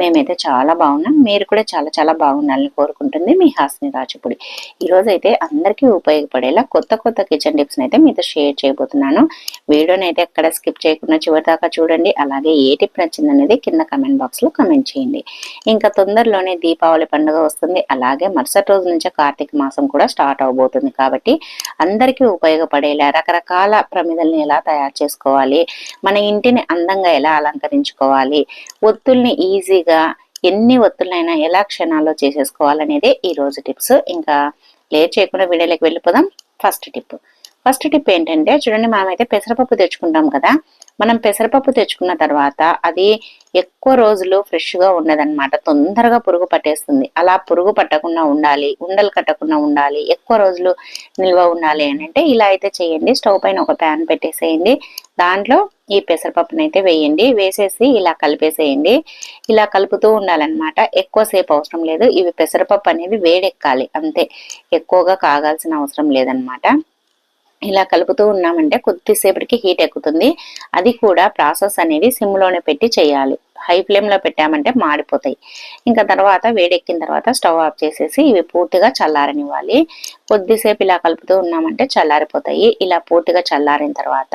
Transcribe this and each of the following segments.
మేమైతే చాలా బాగున్నాం. మీరు కూడా చాలా చాలా బాగుండాలని కోరుకుంటుంది మీ హాస్ని రాజుపుడి. ఈరోజు అయితే అందరికీ ఉపయోగపడేలా కొత్త కొత్త కిచెన్ టిప్స్ని అయితే మీతో షేర్ చేయబోతున్నాను. వీడియోని అయితే ఎక్కడ స్కిప్ చేయకుండా చివరి దాకా చూడండి. అలాగే ఏ టిప్ నచ్చింది అనేది కింద కమెంట్ బాక్స్లో కమెంట్ చేయండి. ఇంకా తొందరలోనే దీపావళి పండుగ వస్తుంది. అలాగే మరుసటి రోజు నుంచే కార్తీక మాసం కూడా స్టార్ట్ అవబోతుంది కాబట్టి అందరికీ ఉపయోగపడేలా రకరకాల ప్రమిదల్ని ఎలా తయారు చేసుకోవాలి మన ఇంటిని అందంగా ఎలా అలంకరించుకోవాలి ఒత్తుల్ని ఈజీగా ఎన్ని ఒత్తులైనా ఎలా క్షణాల్లో చేసేసుకోవాలనేదే ఈ రోజు టిప్స్. ఇంకా లేట్ చేయకుండా వీడియోలోకి వెళ్ళిపోదాం. First tip. ఫస్ట్ టిప్ ఏంటంటే చూడండి మనమైతే పెసరపప్పు తెచ్చుకుంటాం కదా. మనం పెసరపప్పు తెచ్చుకున్న తర్వాత అది ఎక్కువ రోజులు ఫ్రెష్గా ఉండదన్నమాట. తొందరగా పురుగు పట్టేస్తుంది. అలా పురుగు పట్టకుండా ఉండాలి ఉండలు కట్టకుండా ఉండాలి ఎక్కువ రోజులు నిల్వ ఉండాలి అని అంటే ఇలా అయితే చేయండి. స్టవ్ పైన ఒక ప్యాన్ పెట్టేసేయండి. దాంట్లో ఈ పెసరపప్పును అయితే వేయండి. వేసేసి ఇలా కలిపేసేయండి. ఇలా కలుపుతూ ఉండాలన్నమాట. ఎక్కువసేపు అవసరం లేదు. ఇవి పెసరపప్పు అనేది వేడెక్కాలి. అంతే. ఎక్కువగా కాగాల్సిన అవసరం లేదనమాట ఇలా కలుపుతూ ఉన్నామంటే కొద్దిసేపటికి హీట్ ఎక్కుతుంది. అది కూడా ప్రాసెస్ అనేది సిమ్లోనే పెట్టి చేయాలి. హై ఫ్లేమ్లో పెట్టామంటే మాడిపోతాయి. ఇంకా తర్వాత వేడెక్కిన తర్వాత స్టవ్ ఆఫ్ చేసేసి ఇవి పూర్తిగా చల్లారనివ్వాలి. కొద్దిసేపు ఇలా కలుపుతూ ఉన్నామంటే చల్లారిపోతాయి. ఇలా పూర్తిగా చల్లారిన తర్వాత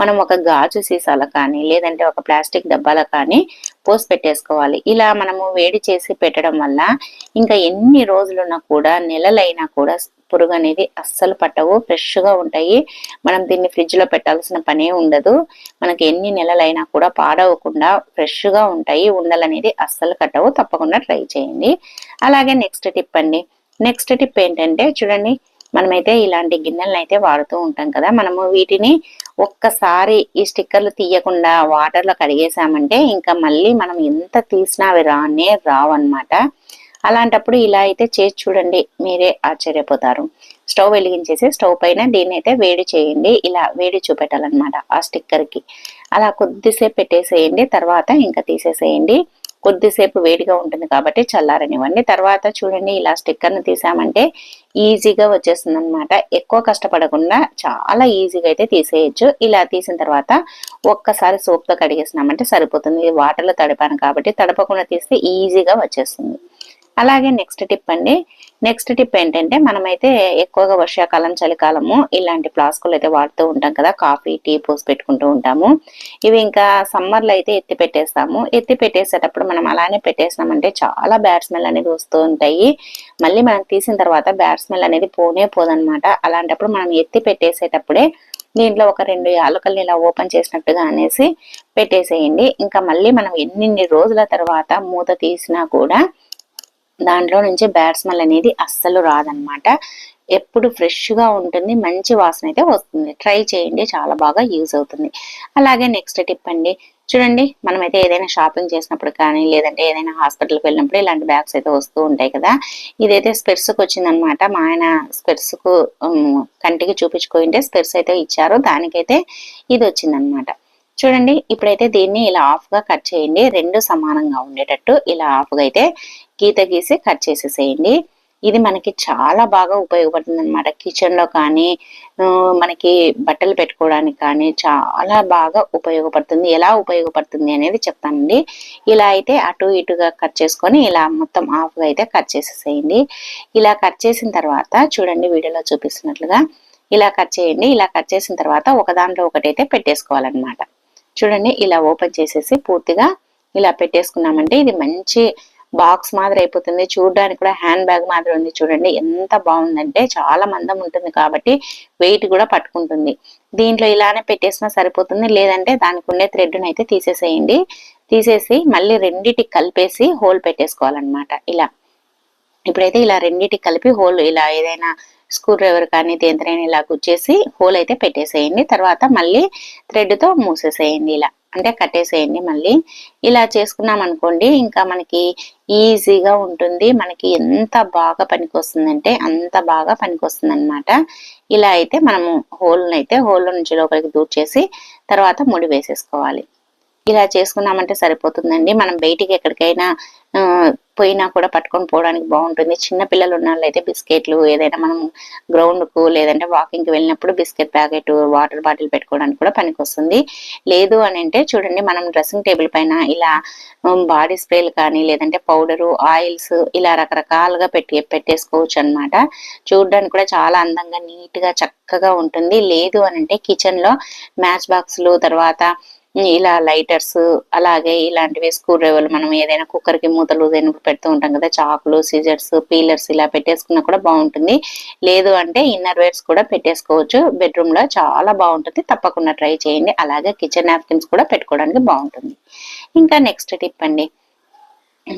మనం ఒక గాజు సీసాలో కానీ లేదంటే ఒక ప్లాస్టిక్ డబ్బాలో కానీ పోసి పెట్టేసుకోవాలి. ఇలా మనము వేడి చేసి పెట్టడం వల్ల ఇంకా ఎన్ని రోజులున్నా కూడా నెలలైనా కూడా పురుగు అనేది అస్సలు పట్టవు ఫ్రెష్గా ఉంటాయి. మనం దీన్ని ఫ్రిడ్జ్లో పెట్టాల్సిన పనే ఉండదు. మనకి ఎన్ని నెలలైనా కూడా పాడవకుండా ఫ్రెష్గా ఉంటాయి. ఉండలు అనేది అస్సలు కట్టవు. తప్పకుండా ట్రై చేయండి. అలాగే నెక్స్ట్ టిప్ అండి. నెక్స్ట్ టిప్ ఏంటంటే చూడండి మనమైతే ఇలాంటి గిన్నెలను అయితే వాడుతూ ఉంటాం కదా. మనము వీటిని ఒక్కసారి ఈ స్టిక్కర్లు తీయకుండా వాటర్లో కడిగేసామంటే ఇంకా మళ్ళీ మనం ఎంత తీసినా అవి రానే రావన్నమాట. అలాంటప్పుడు ఇలా అయితే చేసి చూడండి మీరే ఆశ్చర్యపోతారు. స్టవ్ వెలిగించేసి స్టవ్ పైన దీన్ని అయితే వేడి చేయండి. ఇలా వేడి చూపెట్టాలన్నమాట ఆ స్టిక్కర్కి. అలా కొద్దిసేపు పెట్టేసేయండి తర్వాత ఇంకా తీసేసేయండి. కొద్దిసేపు వేడిగా ఉంటుంది కాబట్టి చల్లారనివ్వండి. తర్వాత చూడండి ఇలా స్టిక్కర్ను తీసామంటే ఈజీగా వచ్చేస్తుంది అనమాట ఎక్కువ కష్టపడకుండా చాలా ఈజీగా అయితే తీసేయచ్చు. ఇలా తీసిన తర్వాత ఒక్కసారి సోప్తో కడిగేసినామంటే సరిపోతుంది. వాటర్లో తడిపాను కాబట్టి తడపకుండా తీస్తే ఈజీగా వచ్చేస్తుంది. అలాగే నెక్స్ట్ టిప్ అండి. నెక్స్ట్ టిప్ ఏంటంటే మనమైతే ఎక్కువగా వర్షాకాలం చలికాలము ఇలాంటి ఫ్లాస్కులు అయితే వాడుతూ ఉంటాం కదా. కాఫీ టీ పోసి పెట్టుకుంటూ ఉంటాము. ఇవి ఇంకా సమ్మర్లో అయితే ఎత్తి పెట్టేస్తాము. ఎత్తి పెట్టేసేటప్పుడు మనం అలానే పెట్టేసినామంటే చాలా బ్యాడ్ స్మెల్ అనేది వస్తూ ఉంటాయి. మళ్ళీ మనం తీసిన తర్వాత బ్యాడ్ స్మెల్ అనేది పోనే పోదనమాట అలాంటప్పుడు మనం ఎత్తి పెట్టేసేటప్పుడే దీంట్లో ఒక రెండు యాలకల్ని ఇలా ఓపెన్ చేసినట్టుగా అనేసి పెట్టేసేయండి. ఇంకా మళ్ళీ మనం ఎన్ని రోజుల తర్వాత మూత తీసినా కూడా దాంట్లో నుంచి బ్యాడ్ స్మెల్ అనేది అస్సలు రాదనమాట ఎప్పుడు ఫ్రెష్గా ఉంటుంది మంచి వాసన అయితే వస్తుంది. ట్రై చేయండి చాలా బాగా యూజ్ అవుతుంది. అలాగే నెక్స్ట్ టిప్ అండి. చూడండి మనమైతే ఏదైనా షాపింగ్ చేసినప్పుడు కానీ లేదంటే ఏదైనా హాస్పిటల్కి వెళ్ళినప్పుడు ఇలాంటి బ్యాగ్స్ అయితే వస్తూ ఉంటాయి కదా. ఇదైతే స్పెర్స్కి వచ్చిందనమాట మా ఆయన స్పెర్స్కు కంటికి చూపించుకుంటే స్పెర్స్ అయితే ఇచ్చారు. దానికైతే ఇది వచ్చిందనమాట చూడండి ఇప్పుడైతే దీన్ని ఇలా ఆఫ్గా కట్ చేయండి. రెండు సమానంగా ఉండేటట్టు ఇలా ఆఫ్గా అయితే గీత గీసి కట్ చేసేసేయండి. ఇది మనకి చాలా బాగా ఉపయోగపడుతుంది అనమాట కిచెన్లో కానీ మనకి బట్టలు పెట్టుకోవడానికి కానీ చాలా బాగా ఉపయోగపడుతుంది. ఎలా ఉపయోగపడుతుంది అనేది చెప్తానండి. ఇలా అయితే అటు ఇటుగా కట్ చేసుకొని ఇలా మొత్తం ఆఫ్గా గా అయితే కట్ చేసేసేయండి. ఇలా కట్ చేసిన తర్వాత చూడండి వీడియోలో చూపిస్తున్నట్లుగా ఇలా కట్ చేయండి. ఇలా కట్ చేసిన తర్వాత ఒక దాంట్లో ఒకటైతే పెట్టేసుకోవాలన్నమాట. చూడండి ఇలా ఓపెన్ చేసేసి పూర్తిగా ఇలా పెట్టేసుకున్నామంటే ఇది మంచి బాక్స్ మాదిరి అయిపోతుంది. చూడడానికి కూడా హ్యాండ్ బ్యాగ్ మాదిరి ఉంది చూడండి. ఎంత బాగుందంటే చాలా మందం ఉంటుంది కాబట్టి వెయిట్ కూడా పట్టుకుంటుంది. దీంట్లో ఇలానే పెట్టేసినా సరిపోతుంది. లేదంటే దానికి ఉండే థ్రెడ్ని అయితే తీసేసేయండి. తీసేసి మళ్ళీ రెండిటికి కలిపేసి హోల్ పెట్టేసుకోవాలన్నమాట. ఇలా. ఇప్పుడైతే ఇలా రెండిటికి కలిపి హోల్ ఇలా ఏదైనా స్క్రూ డ్రైవర్ కానీ దేంతనైనా ఇలా గుచ్చేసి హోల్ అయితే పెట్టేసేయండి. తర్వాత మళ్ళీ థ్రెడ్తో మూసేసేయండి ఇలా. అంటే కట్టేసేయండి మళ్ళీ. ఇలా చేసుకున్నాం అనుకోండి ఇంకా మనకి ఈజీగా ఉంటుంది. మనకి ఎంత బాగా పనికొస్తుందంటే అంత బాగా పనికొస్తుంది అనమాట ఇలా అయితే మనము హోల్ని అయితే హోల్ నుంచి లోపలికి దూర్చేసి తర్వాత ముడి వేసేసుకోవాలి. ఇలా చేసుకున్నామంటే సరిపోతుందండి. మనం బయటికి ఎక్కడికైనా పోయినా కూడా పట్టుకొని పోవడానికి బాగుంటుంది. చిన్న పిల్లలు ఉన్న వాళ్ళైతే బిస్కెట్లు ఏదైనా మనం గ్రౌండ్కు లేదంటే వాకింగ్కి వెళ్ళినప్పుడు బిస్కెట్ ప్యాకెట్ వాటర్ బాటిల్ పెట్టుకోవడానికి కూడా పనికొస్తుంది. లేదు అని అంటే చూడండి మనం డ్రెస్సింగ్ టేబుల్ పైన ఇలా బాడీ స్ప్రేలు కానీ లేదంటే పౌడరు ఆయిల్స్ ఇలా రకరకాలుగా పెట్టి పెట్టేసుకోవచ్చు అన్నమాట చూడడానికి కూడా చాలా అందంగా నీట్గా చక్కగా ఉంటుంది. లేదు అని అంటే కిచెన్లో మ్యాచ్ బాక్స్లు తర్వాత ఇలా లైటర్స్ అలాగే ఇలాంటివి స్క్రూ డ్రైవర్లు మనం ఏదైనా కుక్కర్కి మూతలు దేనికి పెడుతూ ఉంటాం కదా చాకులు సిజర్స్ పీలర్స్ ఇలా పెట్టేసుకున్నా కూడా బాగుంటుంది. లేదు అంటే ఇన్నర్ వేర్స్ కూడా పెట్టేసుకోవచ్చు. బెడ్రూమ్లో చాలా బాగుంటుంది. తప్పకుండా ట్రై చేయండి. అలాగే కిచెన్ నాప్కిన్స్ కూడా పెట్టుకోవడానికి బాగుంటుంది. ఇంకా నెక్స్ట్ టిప్ అండి.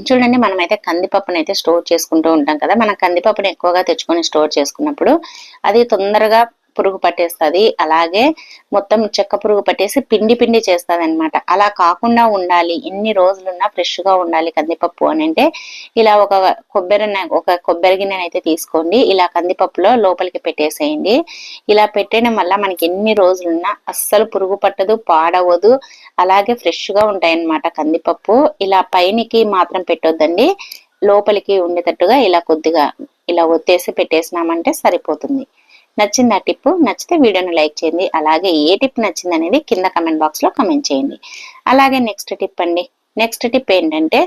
చూడండి మనమైతే కందిపప్పును అయితే స్టోర్ చేసుకుంటూ ఉంటాం కదా. మనం కందిపప్పును ఎక్కువగా తెచ్చుకొని స్టోర్ చేసుకున్నప్పుడు అది తొందరగా పురుగు పట్టేస్తుంది. అలాగే మొత్తం చెక్క పురుగు పట్టేసి పిండి పిండి చేస్తుంది అనమాట అలా కాకుండా ఉండాలి. ఎన్ని రోజులున్నా ఫ్రెష్గా ఉండాలి కందిపప్పు అని అంటే ఇలా ఒక కొబ్బరి ఒక కొబ్బరి గిన్నెనైతే తీసుకోండి. ఇలా కందిపప్పులో లోపలికి పెట్టేసేయండి. ఇలా పెట్టడం వల్ల మనకి ఎన్ని రోజులున్నా అస్సలు పురుగు పట్టదు పాడవదు. అలాగే ఫ్రెష్గా ఉంటాయి కందిపప్పు. ఇలా పైనికి మాత్రం పెట్టొద్దండి. లోపలికి ఉండేటట్టుగా ఇలా కొద్దిగా ఇలా ఒత్తేసి పెట్టేసినామంటే సరిపోతుంది. నచ్చింది ఆ టిప్ నచ్చితే వీడియోను లైక్ చేయండి. అలాగే ఏ టిప్ నచ్చింది అనేది కింద కమెంట్ బాక్స్లో కమెంట్ చేయండి. అలాగే నెక్స్ట్ టిప్ అండి. నెక్స్ట్ టిప్ ఏంటంటే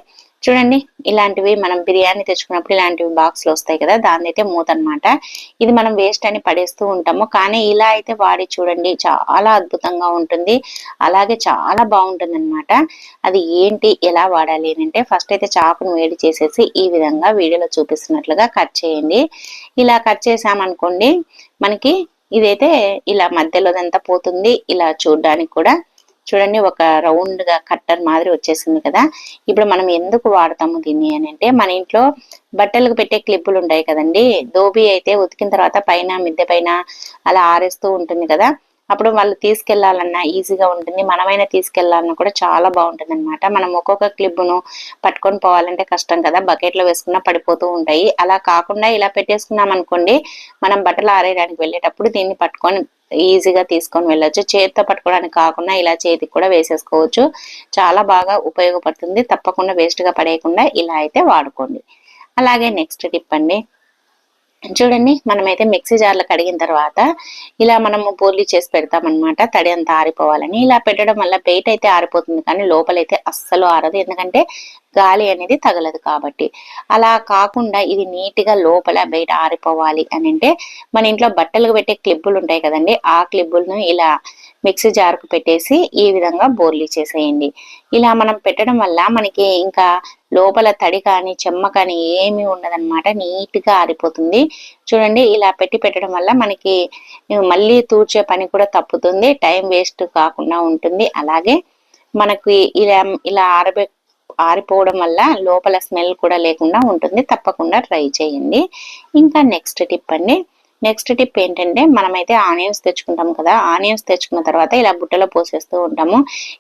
చూడండి ఇలాంటివి మనం బిర్యానీ తెచ్చుకున్నప్పుడు ఇలాంటివి బాక్స్లు వస్తాయి కదా దాని అయితే మూత అనమాట ఇది మనం వేస్ట్ అని పడేస్తూ ఉంటాము. కానీ ఇలా అయితే వాడి చూడండి చాలా అద్భుతంగా ఉంటుంది. అలాగే చాలా బాగుంటుంది అనమాట అది ఏంటి ఎలా వాడాలి అంటే ఫస్ట్ అయితే చాకును వేడి చేసేసి ఈ విధంగా వీడియోలో చూపిస్తున్నట్లుగా కట్ చేయండి. ఇలా కట్ చేసామనుకోండి మనకి ఇదైతే ఇలా మధ్యలోదంతా పోతుంది. ఇలా చూడడానికి కూడా చూడండి ఒక రౌండ్గా కట్టర్ మాదిరి వచ్చేసింది కదా. ఇప్పుడు మనం ఎందుకు వాడతాము దీన్ని అని అంటే మన ఇంట్లో బట్టలకు పెట్టే క్లిప్పులు ఉంటాయి కదండి. దోబీ అయితే ఉతికిన తర్వాత పైన మిద్దె పైన అలా ఆరేస్తూ ఉంటుంది కదా. అప్పుడు వాళ్ళు తీసుకెళ్ళాలన్నా ఈజీగా ఉంటుంది. మనమైనా తీసుకెళ్ళాలన్నా కూడా చాలా బాగుంటుంది అనమాట మనం ఒక్కొక్క క్లిప్ను పట్టుకొని పోవాలంటే కష్టం కదా. బకెట్లో వేసుకున్నా పడిపోతూ ఉంటాయి. అలా కాకుండా ఇలా పెట్టేసుకున్నాం అనుకోండి మనం బట్టలు ఆరేయడానికి వెళ్ళేటప్పుడు దీన్ని పట్టుకొని ఈజీగా తీసుకొని వెళ్ళొచ్చు. చేతితో పట్టుకోవడానికి కాకుండా ఇలా చేతికి కూడా వేసేసుకోవచ్చు. చాలా బాగా ఉపయోగపడుతుంది. తప్పకుండా వేస్ట్గా పడేయకుండా ఇలా అయితే వాడుకోండి. అలాగే నెక్స్ట్ టిప్ అండి. చూడండి మనమైతే మిక్సీ జార్లో కడిగిన తర్వాత ఇలా మనము పోర్లీ చేసి పెడతామన్నమాట. తడి అంతా ఆరిపోవాలని. ఇలా పెట్టడం వల్ల బయట అయితే ఆరిపోతుంది కానీ లోపలైతే అస్సలు ఆరదు. ఎందుకంటే గాలి అనేది తగలదు కాబట్టి. అలా కాకుండా ఇది నీట్గా లోపల బయట ఆరిపోవాలి అని అంటే మన ఇంట్లో బట్టలకు పెట్టే క్లిప్పులు ఉంటాయి కదండి ఆ క్లిప్పులను ఇలా మిక్సీ జార్కు పెట్టేసి ఈ విధంగా బోర్లీ చేసేయండి. ఇలా మనం పెట్టడం వల్ల మనకి ఇంకా లోపల తడి కానీ చెమ్మ కానీ ఏమీ ఉండదన్నమాట నీట్గా ఆరిపోతుంది. చూడండి ఇలా పెట్టి పెట్టడం వల్ల మనకి మళ్ళీ తూర్చే పని కూడా తప్పుతుంది టైం వేస్ట్ కాకుండా ఉంటుంది. అలాగే మనకి ఇలా ఇలా ఆరబె ఆరిపోవడం వల్ల లోపల స్మెల్ కూడా లేకుండా ఉంటుంది. తప్పకుండా ట్రై చేయండి. ఇంకా నెక్స్ట్ టిప్ అండి. నెక్స్ట్ టిప్ ఏంటంటే మనమైతే ఆనియన్స్ తెచ్చుకుంటాం కదా ఆనియన్స్ తెచ్చుకున్న తర్వాత ఇలా బుట్టలో పోసేస్తూ ఉంటాము.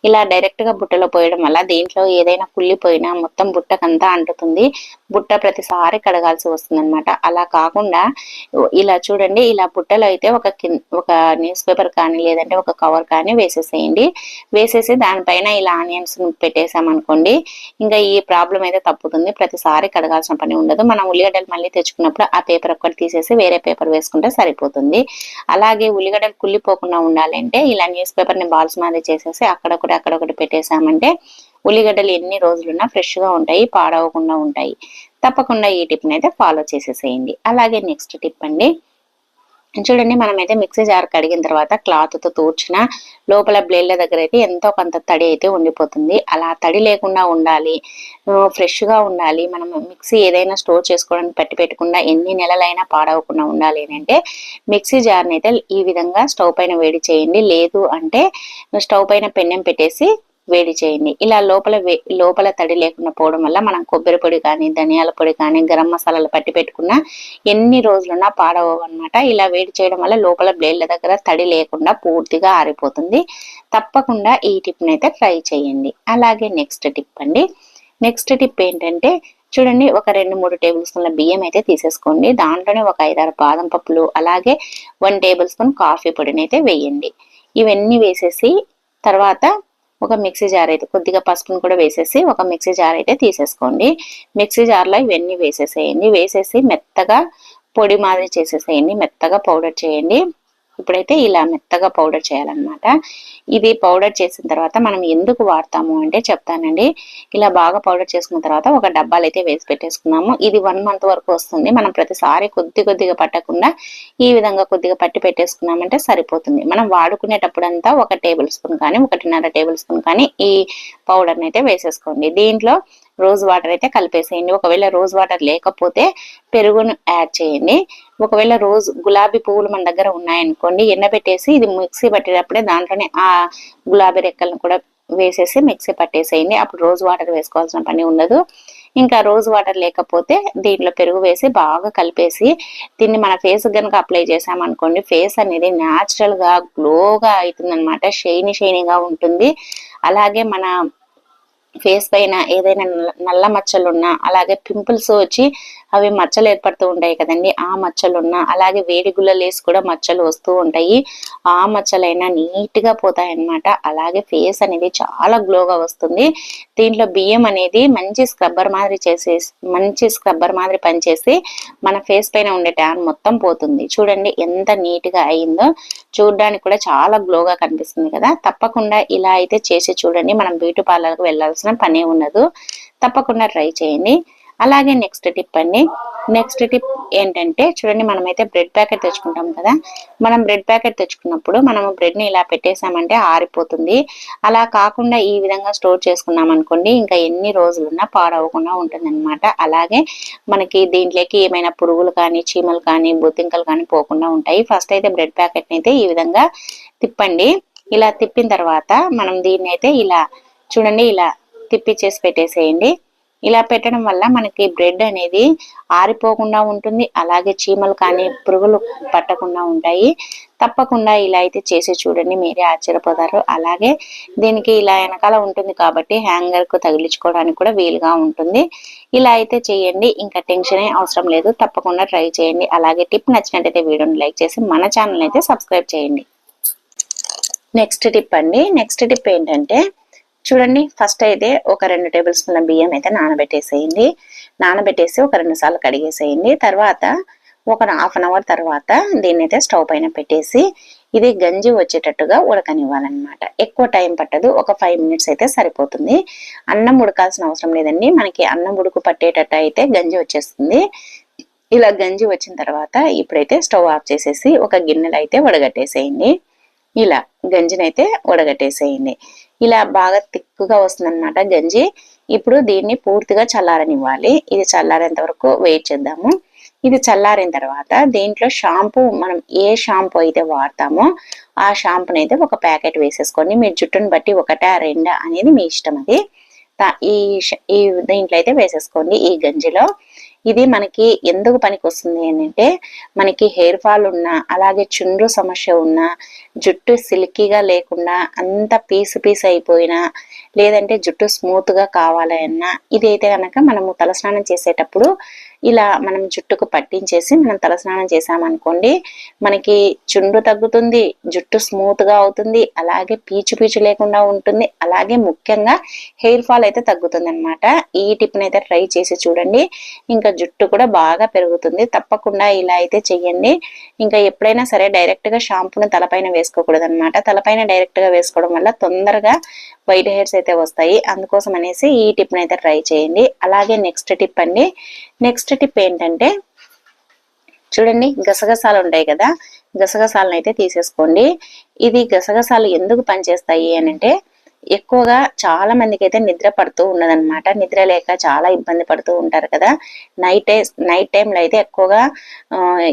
ఇలా డైరెక్ట్గా బుట్టలో పోయడం వల్ల దీంట్లో ఏదైనా కుళ్ళిపోయినా మొత్తం బుట్టకంతా అంటుతుంది. బుట్ట ప్రతిసారి కడగాల్సి వస్తుంది అనమాట అలా కాకుండా ఇలా చూడండి ఇలా బుట్టలో అయితే ఒక ఒక న్యూస్ పేపర్ కానీ లేదంటే ఒక కవర్ కానీ వేసేసేయండి. వేసేసి దానిపైన ఇలా ఆనియన్స్ పెట్టేసామనుకోండి ఇంకా ఈ ప్రాబ్లం అయితే తప్పుతుంది. ప్రతిసారి కడగాల్సిన పని ఉండదు. మనం ఉల్లిగడ్డలు మళ్ళీ తెచ్చుకున్నప్పుడు ఆ పేపర్ ఒక్కటి తీసేసి వేరే పేపర్ వేసుకుంటాం. చేసుకుంటే సరిపోతుంది. అలాగే ఉల్లిగడ్డలు కుళ్ళిపోకుండా ఉండాలంటే ఇలా న్యూస్ పేపర్ని బాల్స్ మాదిరి చేసేసి అక్కడొకటి అక్కడొకటి పెట్టేసామంటే ఉల్లిగడ్డలు ఎన్ని రోజులున్నా ఫ్రెష్గా ఉంటాయి పాడవకుండా ఉంటాయి. తప్పకుండా ఈ టిప్ అయితే ఫాలో చేసేసేయండి. అలాగే నెక్స్ట్ టిప్ అండి చూడండి మనమైతే మిక్సీ జార్ కడిగిన తర్వాత క్లాత్తో తూర్చిన లోపల బ్లేడ్ల దగ్గర అయితే ఎంతో కొంత తడి అయితే ఉండిపోతుంది. అలా తడి లేకుండా ఉండాలి ఫ్రెష్గా ఉండాలి మనం మిక్సీ ఏదైనా స్టోర్ చేసుకోవడానికి పెట్టి పెట్టకుండా ఎన్ని నెలలైనా పాడవకుండా ఉండాలి అంటే మిక్సీ జార్ని అయితే ఈ విధంగా స్టవ్ పైన వేడి చేయండి. లేదు అంటే స్టవ్ పైన పెన్నెం పెట్టేసి వేడి చేయండి. ఇలా లోపల లోపల తడి లేకుండా పోవడం వల్ల మనం కొబ్బరి పొడి కానీ ధనియాల పొడి కానీ గరం మసాలాలు పట్టి పెట్టుకున్న ఎన్ని రోజులున్నా పాడవు అనమాట ఇలా వేడి చేయడం వల్ల లోపల బ్లేడ్ల దగ్గర తడి లేకుండా పూర్తిగా ఆరిపోతుంది. తప్పకుండా ఈ టిప్ని అయితే ట్రై చేయండి. అలాగే నెక్స్ట్ టిప్ అండి. నెక్స్ట్ టిప్ ఏంటంటే చూడండి ఒక రెండు మూడు టేబుల్ స్పూన్ల బియ్యం అయితే తీసేసుకోండి. దాంట్లోనే ఒక ఐదారు బాదం పప్పులు అలాగే వన్ టేబుల్ స్పూన్ కాఫీ పొడిని అయితే వేయండి. ఇవన్నీ వేసేసి తర్వాత ఒక మిక్సీ జార్ అయితే కొద్దిగా పసుపును కూడా వేసేసి ఒక మిక్సీ జార్ అయితే తీసేసుకోండి. మిక్సీ జార్లో ఇవన్నీ వేసేసేయండి. వేసేసి మెత్తగా పొడి మాదిరి చేసేసేయండి. మెత్తగా పౌడర్ చేయండి. ఇప్పుడైతే ఇలా మెత్తగా పౌడర్ చేయాలన్నమాట. ఇది పౌడర్ చేసిన తర్వాత మనం ఎందుకు వాడతాము అంటే చెప్తానండి. ఇలా బాగా పౌడర్ చేసుకున్న తర్వాత ఒక డబ్బాలు అయితే వేసి పెట్టేసుకున్నాము. ఇది వన్ మంత్ వరకు వస్తుంది. మనం ప్రతిసారి కొద్ది కొద్దిగా పట్టకుండా ఈ విధంగా కొద్దిగా పట్టి పెట్టేసుకున్నామంటే సరిపోతుంది. మనం వాడుకునేటప్పుడంతా ఒక టేబుల్ స్పూన్ కానీ ఒకటిన్నర టేబుల్ స్పూన్ కానీ ఈ పౌడర్ని అయితే వేసేసుకోండి. దీంట్లో రోజ్ వాటర్ అయితే కలిపేసేయండి. ఒకవేళ రోజ్ వాటర్ లేకపోతే పెరుగును యాడ్ చేయండి. ఒకవేళ రోజ్ గులాబీ పువ్వులు మన దగ్గర ఉన్నాయనుకోండి ఎండబెట్టేసి ఇది మిక్సీ పట్టేటప్పుడే దాంట్లోనే ఆ గులాబీ రెక్కలను కూడా వేసేసి మిక్సీ పట్టేసేయండి. అప్పుడు రోజ్ వాటర్ వేసుకోవాల్సిన పని ఉండదు. ఇంకా రోజ్ వాటర్ లేకపోతే దీంట్లో పెరుగు వేసి బాగా కలిపేసి దీన్ని మన ఫేస్ కనుక అప్లై చేసామనుకోండి ఫేస్ అనేది న్యాచురల్గా గ్లోగా అవుతుంది అనమాట షైనీ షైనీగా ఉంటుంది. అలాగే మన ఫేస్ పైన ఏదైనా నల్ల మచ్చలున్నా అలాగే పింపుల్స్ వచ్చి అవి మచ్చలు ఏర్పడుతూ ఉంటాయి కదండి ఆ మచ్చలున్నా అలాగే వేడి గుల్లలేసి కూడా మచ్చలు వస్తూ ఉంటాయి. ఆ మచ్చలైనా నీట్గా పోతాయి అన్నమాట అలాగే ఫేస్ అనేది చాలా గ్లోగా వస్తుంది. దీంట్లో బియ్యం అనేది మంచి స్క్రబ్బర్ మాదిరి చేసే మంచి స్క్రబ్బర్ మాదిరి పనిచేసి మన ఫేస్ పైన ఉండే ట్యాన్ మొత్తం పోతుంది. చూడండి ఎంత నీట్గా అయిందో. చూడడానికి కూడా చాలా గ్లోగా కనిపిస్తుంది కదా. తప్పకుండా ఇలా అయితే చేసి చూడండి. మనం బ్యూటీ పార్లర్కి వెళ్ళాల్సిన పనే ఉండదు తప్పకుండా ట్రై చేయండి. అలాగే నెక్స్ట్ టిప్ అండి. నెక్స్ట్ టిప్ ఏంటంటే చూడండి మనమైతే బ్రెడ్ ప్యాకెట్ తెచ్చుకుంటాం కదా. మనం బ్రెడ్ ప్యాకెట్ తెచ్చుకున్నప్పుడు మనం బ్రెడ్ని ఇలా పెట్టేసామంటే ఆరిపోతుంది. అలా కాకుండా ఈ విధంగా స్టోర్ చేసుకున్నాం అనుకోండి ఇంకా ఎన్ని రోజులున్నా పాడవకుండా ఉంటుంది అలాగే మనకి దీంట్లోకి ఏమైనా పురుగులు కానీ చీమలు కానీ బొత్తింకలు కానీ పోకుండా ఉంటాయి. ఫస్ట్ అయితే బ్రెడ్ ప్యాకెట్ అయితే ఈ విధంగా తిప్పండి. ఇలా తిప్పిన తర్వాత మనం దీన్ని అయితే ఇలా చూడండి ఇలా తిప్పిచ్చేసి పెట్టేసేయండి. ఇలా పెట్టడం వల్ల మనకి బ్రెడ్ అనేది ఆరిపోకుండా ఉంటుంది. అలాగే చీమలు కానీ పురుగులు పట్టకుండా ఉంటాయి. తప్పకుండా ఇలా అయితే చేసి చూడండి మీరే ఆశ్చర్యపోతారు. అలాగే దీనికి ఇలా వెనకాల ఉంటుంది కాబట్టి హ్యాంగర్కు తగిలించుకోవడానికి కూడా వీలుగా ఉంటుంది. ఇలా అయితే చేయండి. ఇంకా టెన్షన్ అవసరం లేదు. తప్పకుండా ట్రై చేయండి. అలాగే టిప్ నచ్చినట్టయితే వీడియోని లైక్ చేసి మన ఛానల్ అయితే సబ్స్క్రైబ్ చేయండి. నెక్స్ట్ టిప్ అండి. నెక్స్ట్ టిప్ ఏంటంటే చూడండి ఫస్ట్ అయితే ఒక రెండు టేబుల్ స్పూన్ల బియ్యం అయితే నానబెట్టేసేయండి. నానబెట్టేసి ఒక రెండు సార్లు కడిగేసేయండి. తర్వాత ఒక హాఫ్ అన్ అవర్ తర్వాత దీన్ని అయితే స్టవ్ పైన పెట్టేసి ఇది గంజి వచ్చేటట్టుగా ఉడకనివ్వాలన్నమాట. ఎక్కువ టైం పట్టదు ఒక ఫైవ్ మినిట్స్ అయితే సరిపోతుంది. అన్నం ఉడకాల్సిన అవసరం లేదండి. మనకి అన్నం ఉడుకు పట్టేటట్టు అయితే గంజి వచ్చేస్తుంది. ఇలా గంజి వచ్చిన తర్వాత ఇప్పుడైతే స్టవ్ ఆఫ్ చేసేసి ఒక గిన్నెలు అయితే వడగట్టేసేయండి. ఇలా గంజినైతే ఉడగట్టేసేయండి ఇలా బాగా తిక్కుగా వస్తుందన్నమాట గంజి. ఇప్పుడు దీన్ని పూర్తిగా చల్లారనివ్వాలి. ఇది చల్లారేంత వరకు వెయిట్ చేద్దాము. ఇది చల్లారిన తర్వాత దీంట్లో షాంపూ మనం ఏ షాంపూ అయితే వాడతామో ఆ షాంపూని అయితే ఒక ప్యాకెట్ వేసేసుకొని మీ జుట్టును బట్టి ఒకటా రెండా అనేది మీ ఇష్టం అది. ఈ ఈ దీంట్లో అయితే వేసేసుకోండి ఈ గంజిలో. ఇది మనకి ఎందుకు పనికి వస్తుంది మనకి హెయిర్ ఫాల్ ఉన్నా అలాగే చుండ్రు సమస్య ఉన్నా జుట్టు సిల్కీగా లేకుండా అంత పీసు పీస్ అయిపోయినా లేదంటే జుట్టు స్మూత్గా కావాలన్నా ఇది అయితే కనుక మనము తలస్నానం చేసేటప్పుడు ఇలా మనం జుట్టుకు పట్టించేసి మనం తలస్నానం చేసామనుకోండి మనకి చుండు తగ్గుతుంది జుట్టు స్మూత్గా అవుతుంది అలాగే పీచు పీచు లేకుండా ఉంటుంది అలాగే ముఖ్యంగా హెయిర్ ఫాల్ అయితే తగ్గుతుంది అనమాట ఈ టిప్ అయితే ట్రై చేసి చూడండి. ఇంకా జుట్టు కూడా బాగా పెరుగుతుంది. తప్పకుండా ఇలా అయితే చెయ్యండి. ఇంకా ఎప్పుడైనా సరే డైరెక్ట్గా షాంపూని తలపైన వేసుకోకూడదు అనమాట తలపైన డైరెక్ట్గా వేసుకోవడం వల్ల తొందరగా వైట్ హెయిర్స్ అయితే వస్తాయి. అందుకోసం అనేసి ఈ టిప్ని అయితే ట్రై చేయండి. అలాగే నెక్స్ట్ టిప్ అండి. నెక్స్ట్ టిప్ ఏంటంటే చూడండి గసగసాలు ఉంటాయి కదా. గసగసాలను అయితే తీసేసుకోండి. ఇది గసగసాలు ఎందుకు పనిచేస్తాయి అని అంటే ఎక్కువగా చాలా మందికి అయితే నిద్ర పడుతూ ఉన్నదనమాట నిద్ర లేక చాలా ఇబ్బంది పడుతూ ఉంటారు కదా. నైట్ నైట్ టైంలో అయితే ఎక్కువగా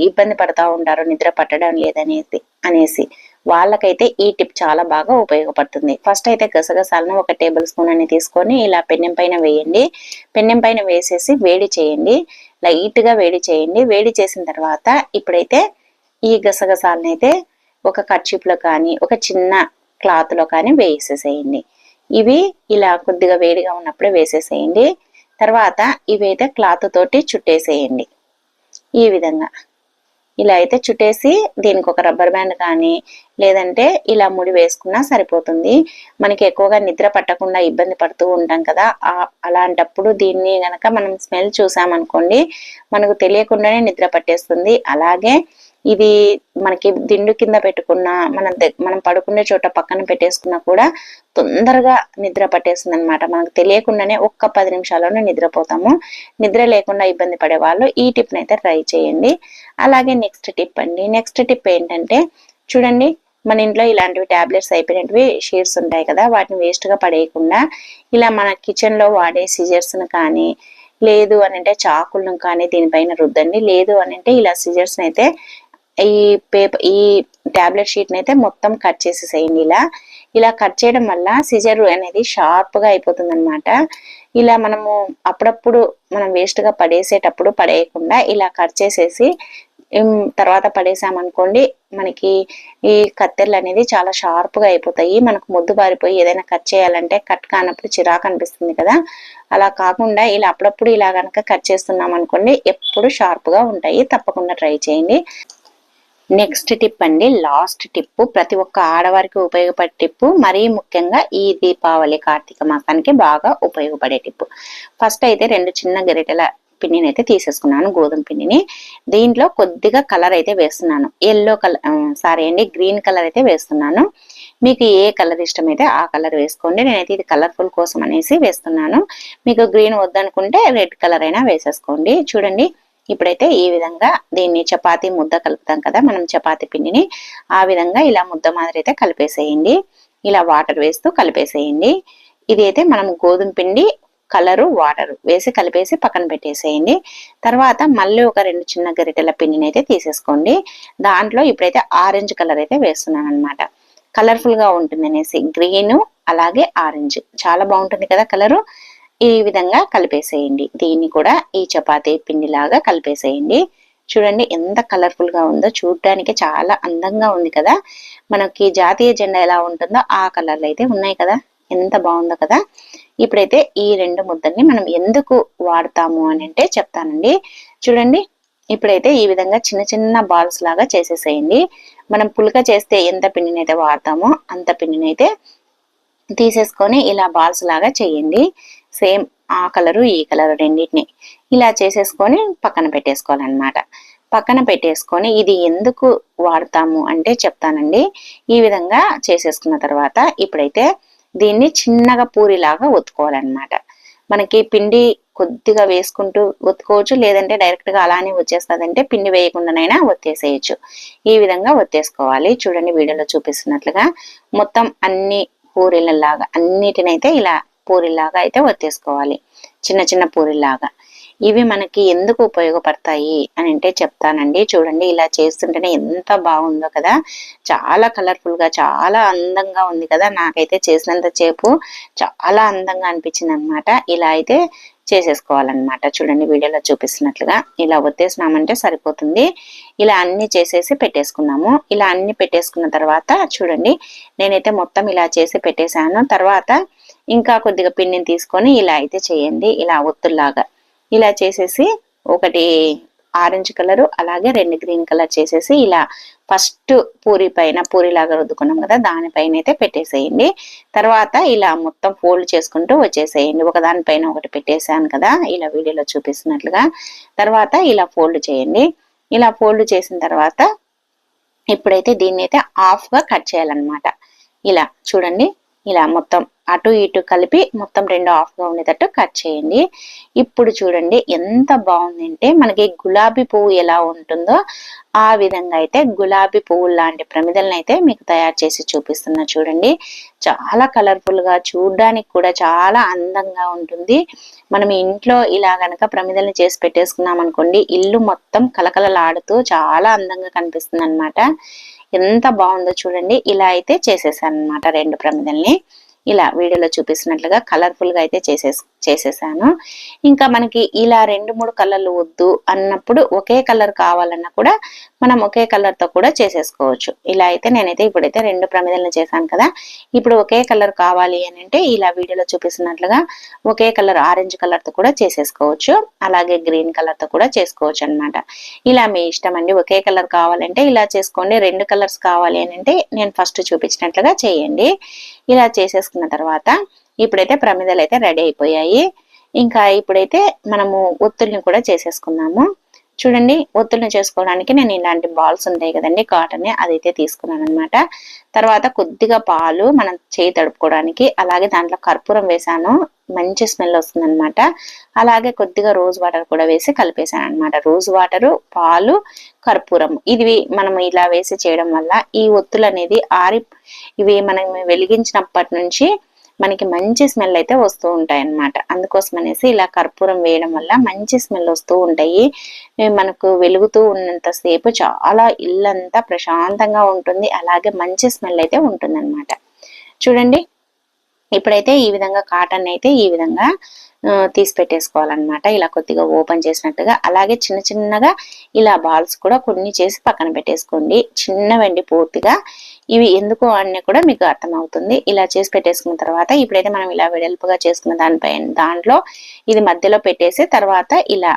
ఇబ్బంది పడుతూ ఉంటారు నిద్ర పట్టడం లేదనేసి అనేసి. వాళ్ళకైతే ఈ టిప్ చాలా బాగా ఉపయోగపడుతుంది. ఫస్ట్ అయితే గసగసాలను ఒక టేబుల్ స్పూన్ అని తీసుకొని ఇలా పెన్నెం పైన వేయండి. పెన్నెం పైన వేసేసి వేడి చేయండి. లైట్గా వేడి చేయండి. వేడి చేసిన తర్వాత ఇప్పుడైతే ఈ గసగసాలను అయితే ఒక కర్చీప్లో కానీ ఒక చిన్న క్లాత్లో కానీ వేసేసేయండి. ఇవి ఇలా కొద్దిగా వేడిగా ఉన్నప్పుడే వేసేసేయండి. తర్వాత ఇవైతే క్లాత్ తోటి చుట్టేసేయండి. ఈ విధంగా. ఇలా అయితే చుట్టేసి దీనికి ఒక రబ్బర్ బ్యాండ్ కానీ లేదంటే ఇలా ముడి వేసుకున్నా సరిపోతుంది. మనకి ఎక్కువగా నిద్ర పట్టకుండా ఇబ్బంది పడుతూ ఉంటాం కదా అలాంటప్పుడు దీన్ని గనక మనం స్మెల్ చూసామనుకోండి మనకు తెలియకుండానే నిద్ర పట్టేస్తుంది. అలాగే ఇది మనకి దిండు కింద పెట్టుకున్న మనం మనం పడుకునే చోట పక్కన పెట్టేసుకున్నా కూడా తొందరగా నిద్ర పట్టేస్తుంది అనమాట మనకు తెలియకుండానే ఒక్క పది నిమిషాల్లోనే నిద్రపోతాము. నిద్ర లేకుండా ఇబ్బంది పడే వాళ్ళు ఈ టిప్ అయితే ట్రై చేయండి. అలాగే నెక్స్ట్ టిప్ అండి. నెక్స్ట్ టిప్ ఏంటంటే చూడండి మన ఇంట్లో ఇలాంటివి టాబ్లెట్స్ అయిపోయినవి షీట్స్ ఉంటాయి కదా వాటిని వేస్ట్గా పడేయకుండా ఇలా మన కిచెన్లో వాడే సిజర్స్ను కానీ లేదు అని అంటే చాకులను కానీ దీనిపైన రుద్దండి. లేదు అని అంటే ఇలా సిజర్స్ అయితే ఈ పేపర్ ఈ టాబ్లెట్ షీట్ని అయితే మొత్తం కట్ చేసేసేయండి ఇలా. ఇలా కట్ చేయడం వల్ల సిజర్ అనేది షార్ప్గా అయిపోతుంది అనమాట ఇలా మనము అప్పుడప్పుడు మనం వేస్ట్గా పడేసేటప్పుడు పడేయకుండా ఇలా కట్ చేసేసి తర్వాత పడేసామనుకోండి మనకి ఈ కత్తెరలు అనేది చాలా షార్ప్గా అయిపోతాయి. మనకు ముద్దు బారిపోయి ఏదైనా కట్ చేయాలంటే కట్ కానప్పుడు చిరాకు అనిపిస్తుంది కదా. అలా కాకుండా ఇలా అప్పుడప్పుడు ఇలా కనుక కట్ చేస్తున్నాం అనుకోండి ఎప్పుడు షార్ప్గా ఉంటాయి. తప్పకుండా ట్రై చేయండి. నెక్స్ట్ టిప్ అండి లాస్ట్ టిప్ ప్రతి ఒక్క ఆడవారికి ఉపయోగపడే టిప్పు మరీ ముఖ్యంగా ఈ దీపావళి కార్తీక మాసానికి బాగా ఉపయోగపడే టిప్పు ఫస్ట్ అయితే రెండు చిన్న గరిటెల పిండిని అయితే తీసేసుకున్నాను గోధుమ పిండిని. దీంట్లో కొద్దిగా కలర్ అయితే వేస్తున్నాను. ఎల్లో కలర్ సారీ అండి గ్రీన్ కలర్ అయితే వేస్తున్నాను. మీకు ఏ కలర్ ఇష్టమైతే ఆ కలర్ వేసుకోండి. నేనైతే ఇది కలర్ఫుల్ కోసం అనేసి వేస్తున్నాను. మీకు గ్రీన్ వద్దనుకుంటే రెడ్ కలర్ అయినా వేసేసుకోండి. చూడండి ఇప్పుడైతే ఈ విధంగా దీన్ని చపాతీ ముద్ద కలుపుతాం కదా మనం చపాతీ పిండిని. ఆ విధంగా ఇలా ముద్ద మాదిరి అయితే కలిపేసేయండి. ఇలా వాటర్ వేస్తూ కలిపేసేయండి. ఇది అయితే మనం గోధుమ పిండి కలరు వాటర్ వేసి కలిపేసి పక్కన పెట్టేసేయండి. తర్వాత మళ్ళీ ఒక రెండు చిన్న గరిటెల పిండిని అయితే తీసేసుకోండి. దాంట్లో ఇప్పుడైతే ఆరెంజ్ కలర్ అయితే వేస్తున్నాను అనమాట కలర్ఫుల్గా ఉంటుంది అనేసి గ్రీన్ అలాగే ఆరెంజ్. చాలా బాగుంటుంది కదా కలరు. ఈ విధంగా కలిపేసేయండి. దీన్ని కూడా ఈ చపాతీ పిండి లాగా కలిపేసేయండి. చూడండి ఎంత కలర్ఫుల్గా ఉందో చూడడానికి చాలా అందంగా ఉంది కదా. మనకి జాతీయ జెండా ఎలా ఉంటుందో ఆ కలర్లు అయితే ఉన్నాయి కదా. ఎంత బాగుందో కదా. ఇప్పుడైతే ఈ రెండు ముద్దల్ని మనం ఎందుకు వాడతాము అని అంటే చెప్తానండి. చూడండి ఇప్పుడైతే ఈ విధంగా చిన్న చిన్న బాల్స్ లాగా చేసేసేయండి. మనం పులక చేస్తే ఎంత పిండిని అయితే వాడతామో అంత పిండిని అయితే తీసేసుకొని ఇలా బాల్స్ లాగా చేయండి. సేమ్ ఆ కలరు ఈ కలరు రెండింటిని ఇలా చేసేసుకొని పక్కన పెట్టేసుకోవాలన్నమాట. పక్కన పెట్టేసుకొని ఇది ఎందుకు వాడతాము అంటే చెప్తానండి. ఈ విధంగా చేసేసుకున్న తర్వాత ఇప్పుడైతే దీన్ని చిన్నగా పూరిలాగా ఒత్తుకోవాలన్నమాట. మనకి పిండి కొద్దిగా వేసుకుంటూ ఒత్తుకోవచ్చు లేదంటే డైరెక్ట్గా అలానే వచ్చేస్తుందంటే పిండి వేయకుండానైనా ఒత్తేసేయచ్చు. ఈ విధంగా ఒత్తేసుకోవాలి. చూడండి వీడియోలో చూపిస్తున్నట్లుగా మొత్తం అన్ని పూరీలలాగా అన్నిటినైతే ఇలా పూరిలాగా అయితే ఒత్తేసుకోవాలి. చిన్న చిన్న పూరిలాగా ఇవి మనకి ఎందుకు ఉపయోగపడతాయి అని అంటే చెప్తానండి. చూడండి ఇలా చేస్తుంటేనే ఎంత బాగుందో కదా. చాలా కలర్ఫుల్గా చాలా అందంగా ఉంది కదా. నాకైతే చేసినంత చేపు చాలా అందంగా అనిపించింది అనమాట ఇలా అయితే చేసేసుకోవాలన్నమాట. చూడండి వీడియోలో చూపిస్తున్నట్లుగా ఇలా ఒత్తేసినామంటే సరిపోతుంది. ఇలా అన్ని చేసేసి పెట్టేసుకున్నాము. ఇలా అన్ని పెట్టేసుకున్న తర్వాత చూడండి నేనైతే మొత్తం ఇలా చేసి పెట్టేశాను. తర్వాత ఇంకా కొద్దిగా పిండిని తీసుకొని ఇలా అయితే చేయండి. ఇలా ఒత్తుల్లాగా. ఇలా చేసేసి ఒకటి ఆరెంజ్ కలర్ అలాగే రెండు గ్రీన్ కలర్ చేసేసి ఇలా ఫస్ట్ పూరి పైన పూరి లాగా రుద్దుకున్నాం కదా దానిపైన అయితే పెట్టేసేయండి. తర్వాత ఇలా మొత్తం ఫోల్డ్ చేసుకుంటూ వచ్చేసేయండి. ఒక దానిపైన ఒకటి పెట్టేసాను కదా ఇలా వీడియోలో చూపిస్తున్నట్లుగా. తర్వాత ఇలా ఫోల్డ్ చేయండి. ఇలా ఫోల్డ్ చేసిన తర్వాత ఇప్పుడైతే దీన్ని అయితే హాఫ్గా కట్ చేయాలన్నమాట. ఇలా చూడండి ఇలా మొత్తం అటు ఇటు కలిపి మొత్తం రెండు హాఫ్గా ఉండేటట్టు కట్ చేయండి. ఇప్పుడు చూడండి ఎంత బాగుందంటే మనకి గులాబీ పువ్వు ఎలా ఉంటుందో ఆ విధంగా అయితే గులాబీ పువ్వు లాంటి ప్రమిదలను అయితే మీకు తయారు చేసి చూపిస్తున్నా చూడండి. చాలా కలర్ఫుల్గా చూడడానికి కూడా చాలా అందంగా ఉంటుంది. మనం ఇంట్లో ఇలా గనక ప్రమిదల్ని చేసి పెట్టేసుకున్నాం అనుకోండి ఇల్లు మొత్తం కలకలలాడుతూ చాలా అందంగా కనిపిస్తుంది అనమాట ఎంత బాగుందో చూడండి. ఇలా అయితే చేసేసాను అనమాట రెండు ప్రమిదల్ని. ఇలా వీడియోలో చూపిస్తున్నట్లుగా కలర్ఫుల్గా అయితే చేసే చేసేసాను. ఇంకా మనకి ఇలా రెండు మూడు కలర్లు వద్దు అన్నప్పుడు ఒకే కలర్ కావాలన్నా కూడా మనం ఒకే కలర్తో కూడా చేసేసుకోవచ్చు. ఇలా అయితే నేనైతే ఇప్పుడైతే రెండు ప్రమిదలను చేశాను కదా. ఇప్పుడు ఒకే కలర్ కావాలి అని అంటే ఇలా వీడియోలో చూపిస్తున్నట్లుగా ఒకే కలర్ ఆరెంజ్ కలర్తో కూడా చేసేసుకోవచ్చు. అలాగే గ్రీన్ కలర్తో కూడా చేసుకోవచ్చు అన్నమాట. ఇలా మీ ఇష్టం అండి ఒకే కలర్ కావాలంటే ఇలా చేసుకోండి. రెండు కలర్స్ కావాలి అని అంటే నేను ఫస్ట్ చూపించినట్లుగా చేయండి. ఇలా చేసేసుకున్న తర్వాత ఇప్పుడైతే ప్రమిదలు అయితే రెడీ అయిపోయాయి. ఇంకా ఇప్పుడైతే మనము ఒత్తుల్ని కూడా చేసేసుకున్నాము చూడండి ఒత్తులను చేసుకోవడానికి నేను ఇలాంటి బాల్స్ ఉంటాయి కదండి కాటన్ అదైతే తీసుకున్నాను అనమాట తర్వాత కొద్దిగా పాలు మనం చేయి తడుపుకోవడానికి అలాగే దాంట్లో కర్పూరం వేసాను మంచి స్మెల్ వస్తుంది అనమాట అలాగే కొద్దిగా రోజ్ వాటర్ కూడా వేసి కలిపేసాను అనమాట రోజ్ వాటరు పాలు కర్పూరం. ఇది మనం ఇలా వేసి చేయడం వల్ల ఈ ఒత్తులు అనేది ఆరి ఇవి మనం వెలిగించినప్పటి నుంచి మనకి మంచి స్మెల్ అయితే వస్తూ ఉంటాయి అన్నమాట అందుకోసం అనేసి ఇలా కర్పూరం వేయడం వల్ల మంచి స్మెల్ వస్తూ ఉంటాయి. మనకు వెలుగుతూ ఉన్నంత సేపు చాలా ఇల్లంతా ప్రశాంతంగా ఉంటుంది. అలాగే మంచి స్మెల్ అయితే ఉంటుంది చూడండి. ఇప్పుడైతే ఈ విధంగా కాటన్ అయితే ఈ విధంగా తీసి పెట్టేసుకోవాలన్నమాట. ఇలా కొద్దిగా ఓపెన్ చేసినట్టుగా. అలాగే చిన్న చిన్నగా ఇలా బాల్స్ కూడా కొన్ని చేసి పక్కన పెట్టేసుకోండి. చిన్నవండి పూర్తిగా. ఇవి ఎందుకు అన్నీ కూడా మీకు అర్థమవుతుంది. ఇలా చేసి పెట్టేసుకున్న తర్వాత ఇప్పుడైతే మనం ఇలా వెడల్పుగా చేసుకున్న దానిపై దాంట్లో ఇది మధ్యలో పెట్టేసి తర్వాత ఇలా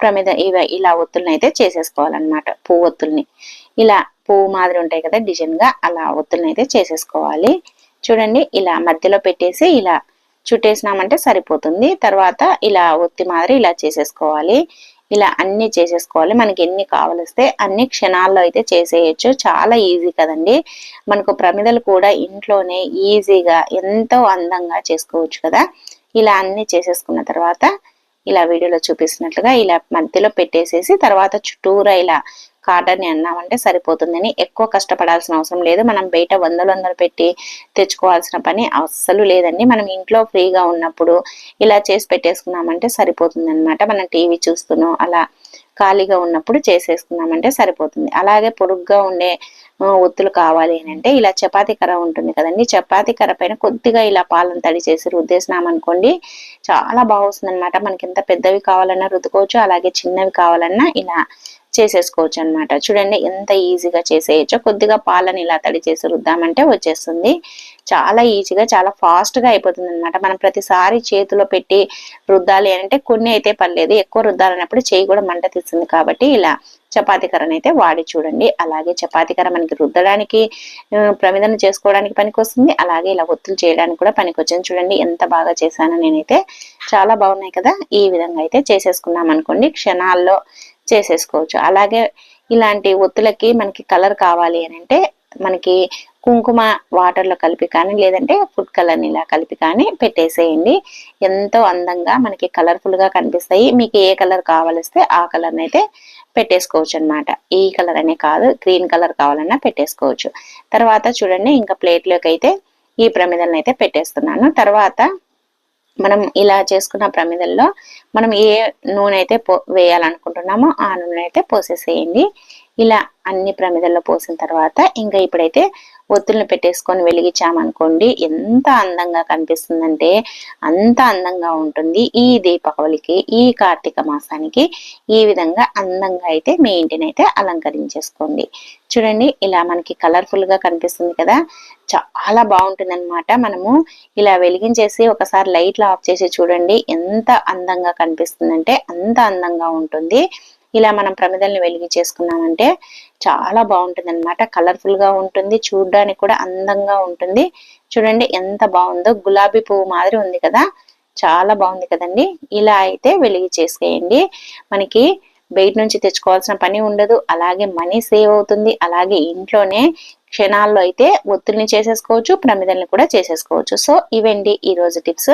ప్రమిద ఇవి ఇలా ఒత్తుల్ని అయితే చేసేసుకోవాలన్నమాట. పువ్వు ఒత్తుల్ని. ఇలా పువ్వు మాదిరి ఉంటాయి కదా డిజైన్గా అలా ఒత్తుల్ని అయితే చేసేసుకోవాలి. చూడండి ఇలా మధ్యలో పెట్టేసి ఇలా చుట్టేసినామంటే సరిపోతుంది. తర్వాత ఇలా ఒత్తి మాదిరి ఇలా చేసేసుకోవాలి. ఇలా అన్ని చేసేసుకోవాలి. మనకి ఎన్ని కావలిస్తే అన్ని క్షణాల్లో అయితే చేసేయచ్చు. చాలా ఈజీ కదండి. మనకు ప్రమిదలు కూడా ఇంట్లోనే ఈజీగా ఎంతో అందంగా చేసుకోవచ్చు కదా. ఇలా అన్ని చేసేసుకున్న తర్వాత ఇలా వీడియోలో చూపిస్తున్నట్లుగా ఇలా మధ్యలో పెట్టేసేసి తర్వాత చుట్టూరా ఇలా కాటన్ అన్నామంటే సరిపోతుందని ఎక్కువ కష్టపడాల్సిన అవసరం లేదు. మనం బయట వందలు వందలు పెట్టి తెచ్చుకోవాల్సిన పని అస్సలు లేదండి. మనం ఇంట్లో ఫ్రీగా ఉన్నప్పుడు ఇలా చేసి పెట్టేసుకున్నామంటే సరిపోతుంది అనమాట మనం టీవీ చూస్తున్నాం అలా ఖాళీగా ఉన్నప్పుడు చేసేసుకున్నామంటే సరిపోతుంది. అలాగే పొడుగ్గా ఉండే ఒత్తులు కావాలి అని అంటే ఇలా చపాతీ కర్ర ఉంటుంది కదండి. చపాతీ కర్ర పైన కొద్దిగా ఇలా పాలను తడి చేసి రుద్దేసినాం అనుకోండి చాలా బాగుంది అనమాట మనకి ఎంత పెద్దవి కావాలన్నా రుద్దుకోవచ్చు అలాగే చిన్నవి కావాలన్నా ఇలా చేసేసుకోవచ్చు అనమాట చూడండి ఎంత ఈజీగా చేసేయచ్చో కొద్దిగా పాలని ఇలా తడి చేసి రుద్దామంటే వచ్చేస్తుంది. చాలా ఈజీగా చాలా ఫాస్ట్గా అయిపోతుంది అనమాట మనం ప్రతిసారి చేతిలో పెట్టి రుద్దాలి అంటే కొన్ని అయితే పర్లేదు ఎక్కువ రుద్దాలన్నప్పుడు చేయి కూడా మంట తీస్తుంది కాబట్టి ఇలా చపాతీ కర్రను అయితే వాడి చూడండి. అలాగే చపాతీ కర్ర మనకి రుద్దడానికి ప్రమిదన చేసుకోవడానికి పనికొస్తుంది. అలాగే ఇలా ఒత్తులు చేయడానికి కూడా పనికొచ్చింది. చూడండి ఎంత బాగా చేశానో నేనైతే. చాలా బాగున్నాయి కదా. ఈ విధంగా అయితే చేసేసుకున్నాం అనుకోండి క్షణాల్లో చేసేసుకోవచ్చు. అలాగే ఇలాంటి ఒత్తులకి మనకి కలర్ కావాలి అని అంటే మనకి కుంకుమ వాటర్లో కలిపి కానీ లేదంటే ఫుడ్ కలర్ని ఇలా కలిపి కానీ పెట్టేసేయండి. ఎంతో అందంగా మనకి కలర్ఫుల్గా కనిపిస్తాయి. మీకు ఏ కలర్ కావాలిస్తే ఆ కలర్ని అయితే పెట్టేసుకోవచ్చు అనమాట ఈ కలర్ అనే కాదు గ్రీన్ కలర్ కావాలన్నా పెట్టేసుకోవచ్చు. తర్వాత చూడండి ఇంకా ప్లేట్లోకి అయితే ఈ ప్రమిదలను అయితే పెట్టేస్తున్నాను. తర్వాత మనం ఇలా చేసుకున్న ప్రమిదల్లో మనం ఏ నూనె అయితే పో వేయాలనుకుంటున్నామో ఆ నూనె అయితే పోసేసేయండి. ఇలా అన్ని ప్రమిదల్లో పోసిన తర్వాత ఇంకా ఇప్పుడైతే ఒత్తుల్ని పెట్టేసుకొని వెలిగించామనుకోండి ఎంత అందంగా కనిపిస్తుందంటే అంత అందంగా ఉంటుంది. ఈ దీపావళికి ఈ కార్తీక మాసానికి ఈ విధంగా అందంగా అయితే మీ ఇంటిని అయితే అలంకరించేసుకోండి. చూడండి ఇలా మనకి కలర్ఫుల్గా కనిపిస్తుంది కదా? చాలా బాగుంటుంది అనమాట మనము ఇలా వెలిగించేసి ఒకసారి లైట్లు ఆఫ్ చేసి చూడండి ఎంత అందంగా కనిపిస్తుందంటే అంత అందంగా ఉంటుంది. ఇలా మనం ప్రమిదల్ని వెలిగి చేసుకున్నామంటే చాలా బాగుంటుంది అనమాట కలర్ఫుల్గా ఉంటుంది చూడడానికి కూడా అందంగా ఉంటుంది. చూడండి ఎంత బాగుందో గులాబీ పువ్వు మాదిరి ఉంది కదా. చాలా బాగుంది కదండి. ఇలా అయితే వెలిగి చేసేయండి. మనకి బయట నుంచి తెచ్చుకోవాల్సిన పని ఉండదు. అలాగే మనీ సేవ్ అవుతుంది. అలాగే ఇంట్లోనే క్షణాల్లో అయితే ఒత్తిడిని చేసేసుకోవచ్చు ప్రమిదల్ని కూడా చేసేసుకోవచ్చు. సో ఇవండి ఈ రోజు టిప్స్.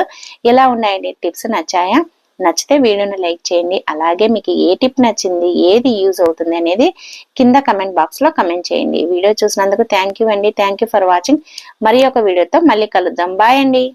ఎలా ఉన్నాయండి? టిప్స్ నచ్చాయా? నచ్చితే వీడియోని లైక్ చేయండి. అలాగే మీకు ఏ టిప్ నచ్చింది ఏది యూజ్ అవుతుంది అనేది కింద కమెంట్ బాక్స్లో కమెంట్ చేయండి. వీడియో చూసినందుకు థ్యాంక్ అండి. Thank for watching. మరి ఒక వీడియోతో మళ్ళీ కలుద్దాం. బాయ్ అండి.